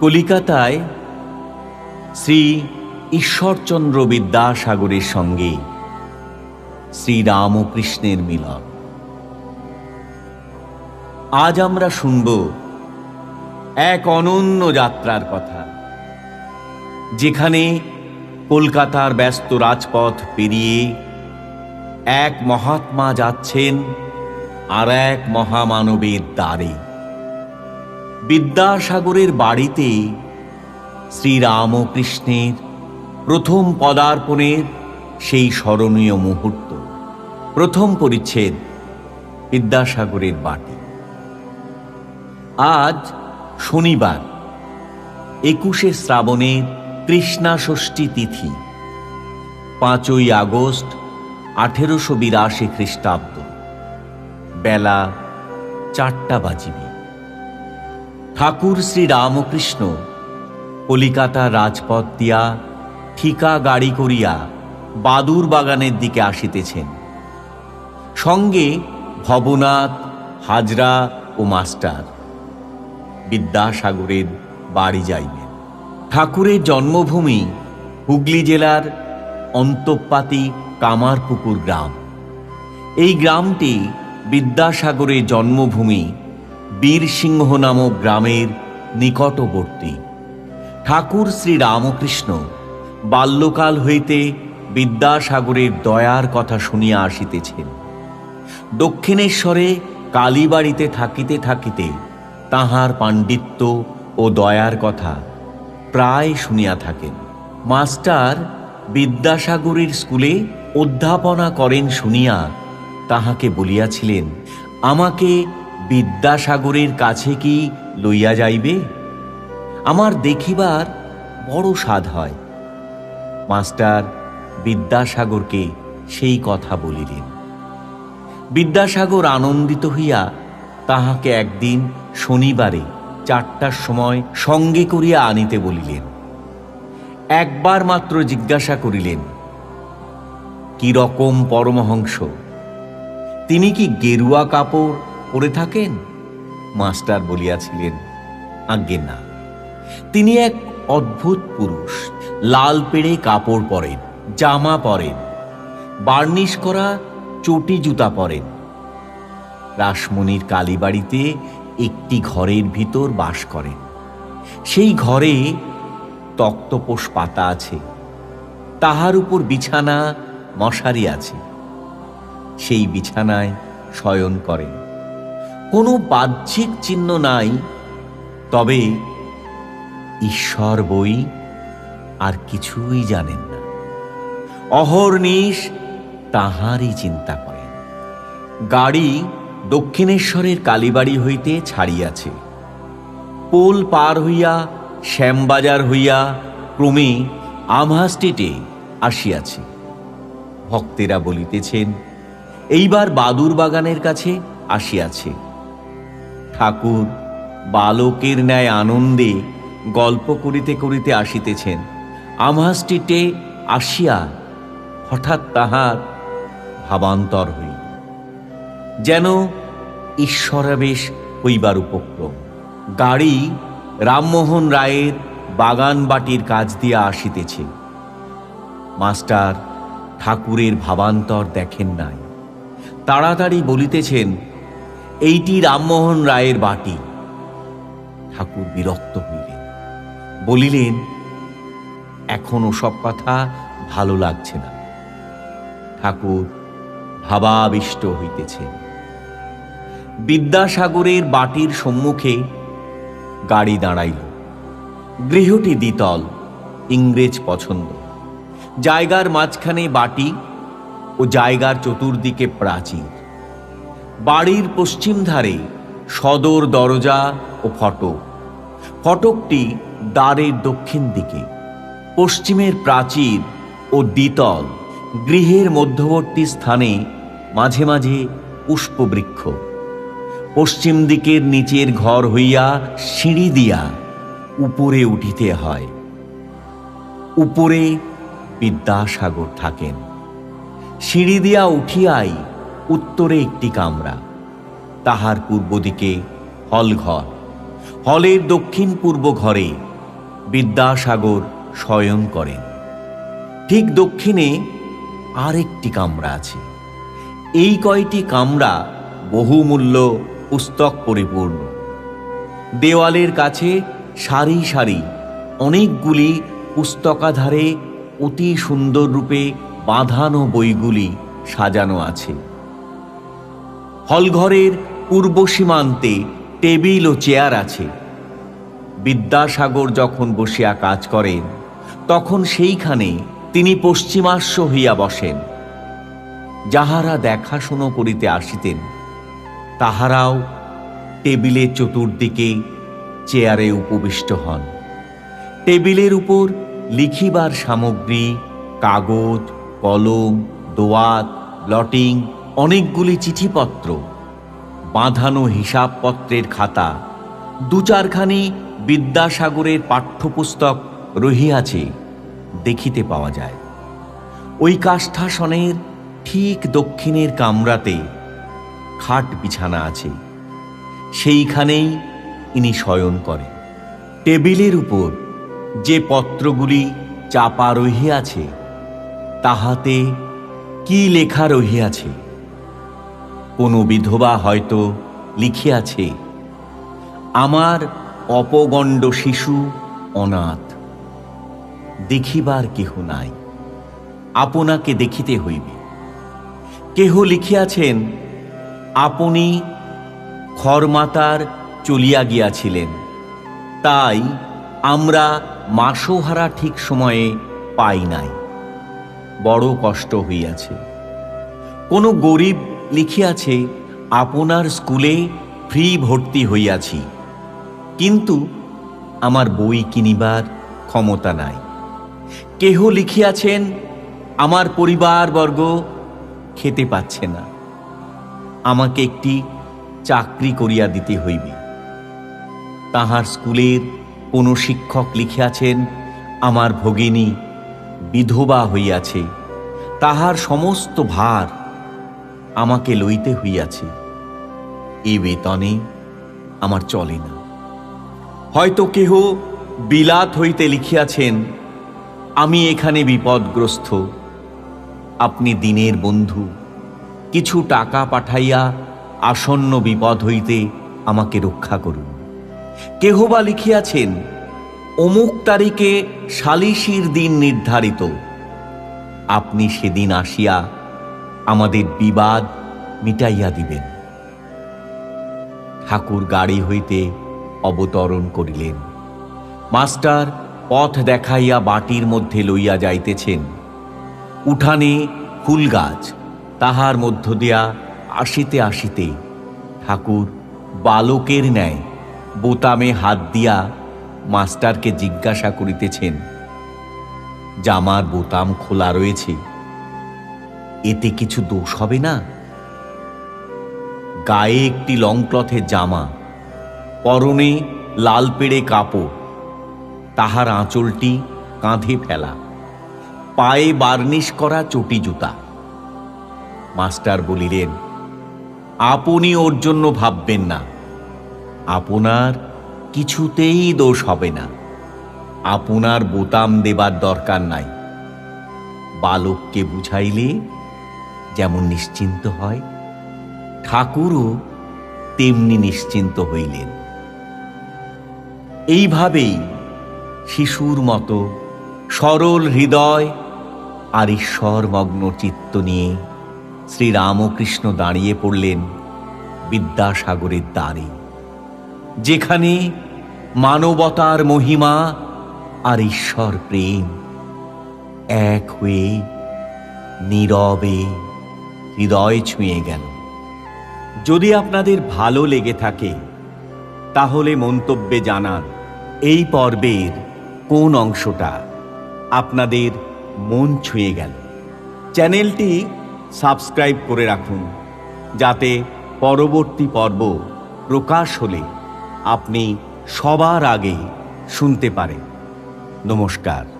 কলিকাতায় শ্রী ঈশ্বরচন্দ্র বিদ্যাসাগরের সঙ্গে শ্রী রামকৃষ্ণের মিলন। আজ আমরা শুনব এক অনন্য যাত্রার কথা, যেখানে কলকাতার ব্যস্ত রাজপথ পেরিয়ে এক মহাত্মা যাচ্ছেন আর এক মহামানবের দ্বারে। বিদ্যাসাগরের বাড়িতে শ্রীরামকৃষ্ণের প্রথম পদার্পণের সেই স্মরণীয় মুহূর্ত, প্রথম পরিচ্ছেদ বিদ্যাসাগরের বাটি আজ শনিবার, একুশে শ্রাবণের কৃষ্ণা ষষ্ঠী তিথি, পাঁচই আগস্ট আঠেরোশো বিরাশি খ্রিস্টাব্দ, বেলা চারটা বাজিবে। ঠাকুর শ্রী রামকৃষ্ণ কলিকাতা রাজপথ দিয়া ঠিকা গাড়ি করিয়া বাদুর বাগানের দিকে আসিতেছেন। সঙ্গে ভবনাথ, হাজরা ও মাস্টার বিদ্যাসাগরের বাড়ি যাইবেন। ঠাকুরের জন্মভূমি হুগলি জেলার অন্তঃপাতি কামারপুকুর গ্রাম। এই গ্রামটি বিদ্যাসাগরের জন্মভূমি বীরসিংহ নামক গ্রামের নিকটবর্তী। ঠাকুর শ্রী রামকৃষ্ণ বাল্যকাল হইতে বিদ্যাসাগরের দয়ার কথা শুনিয়া আসিতেছেন। দক্ষিণেশ্বরে কালীবাড়িতে থাকিতে থাকিতে তাহার পাণ্ডিত্য ও দয়ার কথা প্রায় শুনিয়া থাকেন। মাস্টার বিদ্যাসাগরের স্কুলে অধ্যাপনা করেন শুনিয়া তাহাকে বলিয়াছিলেন, আমাকে বিদ্যাসাগরের কাছে কি লইয়া যাইবে? আমার দেখিবার বড় স্বাদ হয়। মাস্টার বিদ্যাসাগরকে সেই কথা বলিলেন। বিদ্যাসাগর আনন্দিত হইয়া তাহাকে একদিন শনিবারে চারটার সময় সঙ্গে করিয়া আনিতে বলিলেন। একবার মাত্র জিজ্ঞাসা করিলেন, কি রকম পরমহংস? তিনি কি গেরুয়া কাপড় পরে থাকেন? মাস্টার বলিয়াছিলেন, আজ্ঞে না। তিনি এক অদ্ভুত পুরুষ। লাল পেড়ে কাপড় পরেন, জামা পরেন, বার্নিশ করা চটি জুতা পরেন। রাসমণির কালীবাড়িতে একটি ঘরের ভিতর বাস করেন। সেই ঘরে তক্তপোষ পাতা আছে। তাহার উপর বিছানা মশারি আছে। সেই বিছানায় শয়ন করেন। কোনো বাহ্যিক চিহ্ন নাই, তবে ঈশ্বর বই আর কিছুই জানেন না। অহর্নিশ তাহারই চিন্তা করেন। গাড়ি দক্ষিণেশ্বরের কালীবাড়ি হইতে ছাড়িয়াছে। পোল পার হইয়া, শ্যামবাজার হইয়া ক্রমে আমহা স্ট্রিটে আসিয়াছে। ভক্তেরা বলিতেছেন, এইবার বাদুর বাগানের কাছে আসিয়াছে। ঠাকুর, বালকের ন্যায় আনন্দে গল্প করিতে করিতে আসিতেছেন। আমহা স্ট্রিটে আসিয়া হঠাৎ তাহার ভাবান্তর হইল যেন ঈশ্বরাবেশ হইবার উপক্রম। গাড়ি রামমোহন রায়ের বাগান বাটির কাজ দিয়া আসিতেছে। মাস্টার ঠাকুরের ভাবান্তর দেখেন নাই। তাড়াতাড়ি বলিতেছেন এইটি রামমোহন রায়ের বাটি। ঠাকুর বিরক্ত হইলেন। বলিলেন, এখন সব কথা ভালো লাগছে না। ঠাকুর ভাবাবিষ্ট হইতেছেন। বিদ্যাসাগরের বাটির সম্মুখে গাড়ি দাঁড়াইল। গৃহটি দ্বিতল, ইংরেজ পছন্দ। জায়গার মাঝখানে বাটি ও জায়গার চতুর্দিকে প্রাচীর। বাড়ির পশ্চিম ধারে সদর দরজা ও ফটক। ফটকটি দ্বারের দক্ষিণ দিকে, পশ্চিমের প্রাচীর ও দ্বিতল, গৃহের মধ্যবর্তী স্থানে মাঝে মাঝে পুষ্পবৃক্ষ। পশ্চিম দিকের নিচের ঘর হইয়া সিঁড়ি দিয়া উপরে উঠিতে হয়। উপরে বিদ্যাসাগর থাকেন। সিঁড়ি দিয়া উঠিয়াই উত্তরে একটি কামরা, তাহার পূর্ব দিকে হলঘর হলের দক্ষিণ পূর্ব ঘরে বিদ্যাসাগর শয়ন করেন। ঠিক দক্ষিণে আরেকটি কামরা আছে। এই কয়টি কামরা বহুমূল্য পুস্তক পরিপূর্ণ। দেওয়ালের কাছে সারি সারি অনেকগুলি পুস্তকাধারে অতি সুন্দর রূপে বাঁধানো বইগুলি সাজানো আছে। হলঘরের পূর্ব সীমান্তে টেবিল ও চেয়ার আছে। বিদ্যাসাগর যখন বসিয়া কাজ করেন, তখন সেইখানে তিনি পশ্চিমাস্য হইয়া বসেন। যাহারা দেখাশুনো করিতে আসিতেন, তাহারাও টেবিলের চতুর্দিকে চেয়ারে উপবিষ্ট হন। টেবিলের উপর লিখিবার সামগ্রী, কাগজ, কলম, দোয়াত ব্লটিং অনেকগুলি চিঠিপত্র, বাঁধানো হিসাবপত্রের খাতা দু চারখানি বিদ্যাসাগরের পাঠ্যপুস্তক রহিয়াছে, দেখিতে পাওয়া যায়। ওই কাষ্ঠাসনের ঠিক দক্ষিণের কামরাতে খাট বিছানা আছে। সেইখানেই ইনি শয়ন করেন। টেবিলের উপর যে পত্রগুলি চাপা রহিয়াছে, তাহাতে কি লেখা রহিয়াছে? কোনো বিধবা হয়তো লিখিয়াছে, আমার অপগণ্ড শিশু অনাথ, দেখিবার কেহ নাই, আপনাকে দেখিতে হইবে। কেহ লিখিয়াছেন, আপনি খরমাতার চলিয়া গিয়াছিলেন, তাই আমরা মাসোহারা ঠিক সময়ে পাই নাই, বড় কষ্ট হইয়াছে। কোনো গরিব লিখিয়াছে, আপনার স্কুলে ফ্রি ভর্তি হইয়াছি। কিন্তু আমার বই কিনিবার ক্ষমতা নাই। কেহ লিখিয়াছেন, আমার পরিবারবর্গ খেতে পাচ্ছে না। আমাকে একটি চাকরি করিয়া দিতে হইবে। তাহার স্কুলের কোনো শিক্ষক লিখিয়াছেন, আমার ভগিনী বিধবা হইয়াছে। তাহার সমস্ত ভার আমাকে লইতে হইয়াছে। এ বেতনে আমার চলে না। হয়তো কেহ বিলাত হইতে লিখিয়াছেন, আমি এখানে বিপদগ্রস্ত। আপনি দিনের বন্ধু। কিছু টাকা পাঠাইয়া আসন্ন বিপদ হইতে আমাকে রক্ষা করুন। কেহ বা লিখিয়াছেন, অমুক তারিখে সালিশির দিন নির্ধারিত। আপনি সেদিন আসিয়া আমাদের বিবাদ মিটাইয়া দিবেন। ঠাকুর গাড়ি হইতে অবতরণ করিলেন। মাস্টার পথ দেখাইয়া বাটির মধ্যে লইয়া যাইতেছেন। উঠানে ফুল গাছ, তাহার মধ্য দিয়া আসিতে আসিতে ঠাকুর বালকের ন্যায় বোতামে হাত দিয়া মাস্টারকে জিজ্ঞাসা করিতেছেন, জামার বোতাম খোলা রয়েছে? এতে কিছু দোষ হবে না। গায়ে একটি লং ক্লথের জামা, পরনে লাল পেড়ে কাপড়, তাহার আঁচলটি কাঁধে ফেলা, পায়ে বার্নিশ করা চটি জুতা। মাস্টার বলিলেন, আপনি ওর জন্য ভাববেন না। আপনার কিছুতেই দোষ হবে না। আপনার বোতাম দেবার দরকার নাই। বালককে বুঝাইলে যেমন নিশ্চিন্ত হয়, ঠাকুরও তেমনি নিশ্চিন্ত হইলেন। এইভাবেই শিশুর মতো সরল হৃদয় আর ঈশ্বর মগ্ন চিত্ত নিয়ে শ্রীরামকৃষ্ণ দাঁড়িয়ে পড়লেন বিদ্যাসাগরের দ্বারে, যেখানে মানবতার মহিমা আর ঈশ্বর প্রেম এক হয়ে নীরবে হৃদয় ছুঁয়ে গেল। যদি আপনাদের ভালো লেগে থাকে, তাহলে মন্তব্যে জানান এই পর্বের কোন অংশটা আপনাদের মন ছুঁয়ে গেল। চ্যানেলটি সাবস্ক্রাইব করে রাখুন, যাতে পরবর্তী পর্ব প্রকাশ হলে আপনি সবার আগে শুনতে পারেন। নমস্কার।